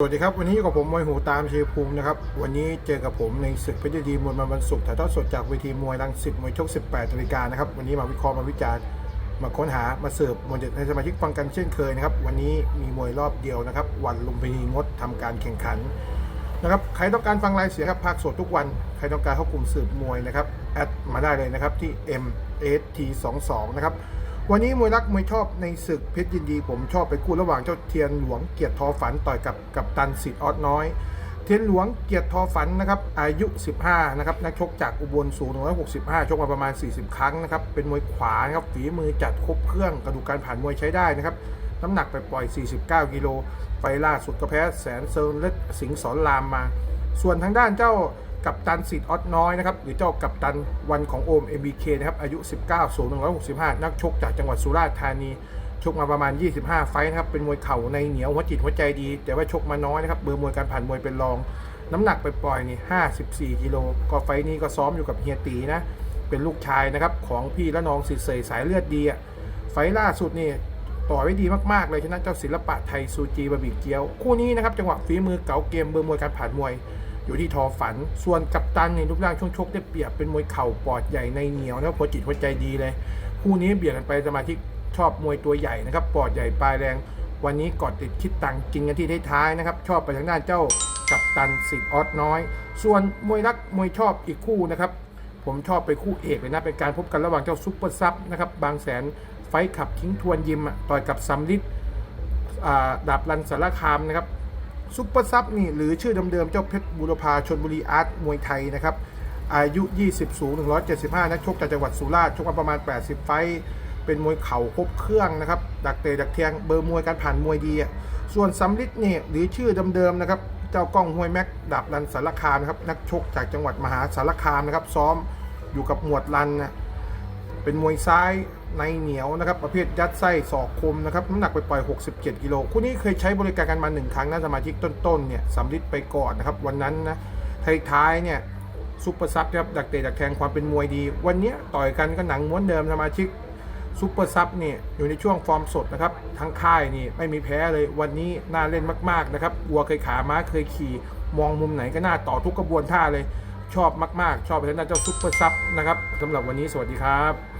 สวัสดีครับ วันนี้อยู่กับผมมวยหูตามเชียภูมินะครับ วันนี้เจอกับผมในศึกพชรดีมวยมันวันศุกร์ถ่ายทอดสดจากเวทีมวยรังสิตมวยชก 18นาฬิกานะครับ วันนี้มาวิเคราะห์มาวิจารณ์มาค้นหามาเสิร์ฟมวยเด็ดให้สมาชิกฟังกันเช่นเคยนะครับ วันนี้มีมวยรอบเดียวนะครับ วันลุมพินีงดทำการแข่งขันนะครับใครต้องการฟังรายเสียครับภาคสดทุกวันใครต้องการเข้ากลุ่มสืบมวยนะครับแอดมาได้เลยนะครับที่ m s t 2 2 นะครับ วันนี้มวยรักมวยชอบในศึกเพชรยินดี ผมชอบไปคู่ระหว่างเจ้าเทียนหลวงเกียรติทอฝันต่อยกับกับตันสิทธิ์ออดน้อย เทียนหลวงเกียรติทอฝันนะครับอายุ 15 นะครับนักชกจากอุบลสูง165 ชกมาประมาณ 40 ครั้งนะครับเป็นมวยขวานะครับฝีมือจัดครบเครื่องกระดูกการผ่านมวยใช้ได้นะครับน้ำหนักไปปล่อย 49 กิโลไฟล่าสุดก็แพ้แสนเซิร์นเล็ดสิงสอนรามมา ส่วนทางด้านเจ้า กัปตันสิทธิ์ออดน้อยนะครับหรือเจ้ากัปตันวันของโอม MBK นะครับอายุ 19 สูง 165 นักชกจากจังหวัดสุราษฎร์ธานีชกมาประมาณ 25 ไฟท์นะครับเป็นมวยเข่าในเหนียวหัวจิตหัวใจดี แต่ว่าชกมาน้อยนะครับเบอร์มวยการผ่านมวยเป็นรอง น้ำหนักไปปล่อยนี่54กิโลก็ไฟท์นี้ก็ซ้อมอยู่กับเฮียตีนะเป็นลูกชายนะครับของพี่และน้องสิทธิ์เสยสายเลือดดีอะไฟล่าสุดนี่ต่อไว้ดีมากๆเลยชนะเจ้าศิลปะไทยซูจีบะหมี่เกียว คู่นี้นะครับจังหวะฝีมือเก๋าเกมเบอร์มวยการผ่านมวย อยู่ที่ทอฝัน ส่วนกัปตันในรูปร่างช่วงชกได้เปรียบเป็นมวยเข่าปอดใหญ่ในเหนียวนะครับหัวจิตหัวใจดีเลย คู่นี้เบียดกันไปสมาธิชอบมวยตัวใหญ่นะครับปอดใหญ่ปลายแรง วันนี้กอดติดคิดตังกินกันที่ท้ายๆนะครับ ชอบไปทางด้านเจ้ากัปตันสิทธิ์ออสน้อย ส่วนมวยรักมวยชอบอีกคู่นะครับผมชอบไปคู่เอกเลยนะเป็นการพบกันระหว่างเจ้าซุปเปอร์ซับนะครับบางแสนไฟขับทิ้งทวนยิมอะต่อยกับซัมลิดดาบรันสารคามนะครับ ซุปเปอร์ซับนี่หรือชื่อเดิมๆเจ้าเพชรบุรพาชนบุรีอาร์ตมวยไทยนะครับอายุ 20 สูง 175 นักชกจากจังหวัดสุราษฎร์ชกมาประมาณ 80 ไฟเป็นมวยเข่าครบเครื่องนะครับดักเตะดักแทงเบอร์มวยการผ่านมวยดีอะส่วนซัมลิดนี่หรือชื่อเดิมๆนะครับเจ้ากล้องห้วยแม็กดาบรันสารคามนะครับนักชกจากจังหวัดมหาสารคามนะครับซ้อมอยู่กับหมวดรันนะเป็นมวยซ้าย ในเหนียวนะครับ ประเภทยัดไส้ศอกคมนะครับน้ำหนักไปปล่อย 67 กิโลคู่นี้เคยใช้บริการกันมาหนึ่งครั้งนะสมาชิกต้นๆเนี่ยสำลิดไปก่อนนะครับ วันนั้นนะท้ายๆเนี่ยซุปเปอร์ซับครับดักเตะดักแทงความเป็นมวยดี วันนี้ต่อยกันก็หนังม้วนเดิมสมาชิกซุปเปอร์ซับเนี่ยอยู่ในช่วงฟอร์มสดนะครับทั้งค่ายนี่ไม่มีแพ้เลยวันนี้น่าเล่นมากๆนะครับวัวเคยขาม้าเคยขี่ มองมุมไหนก็น่าต่อทุกกระบวนท่าเลย ชอบมากๆ ชอบไปทางด้นเจ้าซุปเปอร์ซับนะครับสำหรับวันนี้สวัสดีครับ